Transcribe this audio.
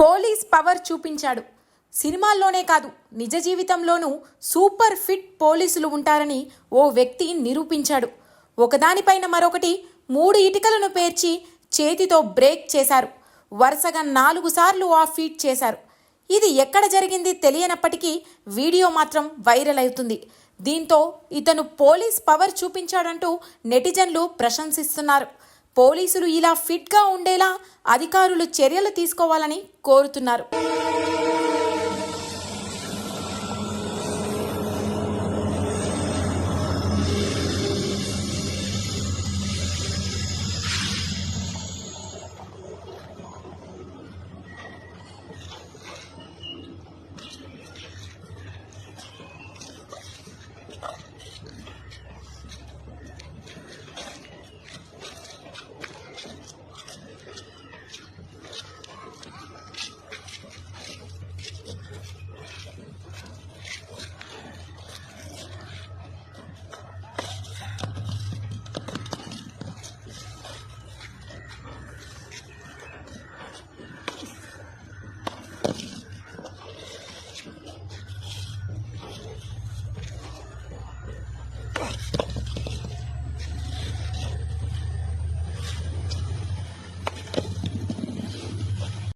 Police power చూపించాడు. సినిమాల్లోనే కాదు నిజ జీవితంలోనూ సూపర్ ఫిట్ పోలీసులు ఉంటారని ఓ వ్యక్తి నిరూపించాడు. ఒకదానిపైన మరొకటి మూడు ఇటుకలను పేర్చి చేతితో బ్రేక్ చేశారు. వరుసగా నాలుగు సార్లు ఆ ఫీట్ చేశారు. ఇది ఎక్కడ జరిగింది తెలియనప్పటికీ వీడియో మాత్రం వైరల్ అవుతుంది. దీంతో ఇతను పోలీస్ పవర్ చూపించాడంటూ నెటిజన్లు ప్రశంసిస్తున్నారు. పోలీసులు ఇలా ఫిట్గా ఉండేలా అధికారులు చర్యలు తీసుకోవాలని కోరుతున్నారు.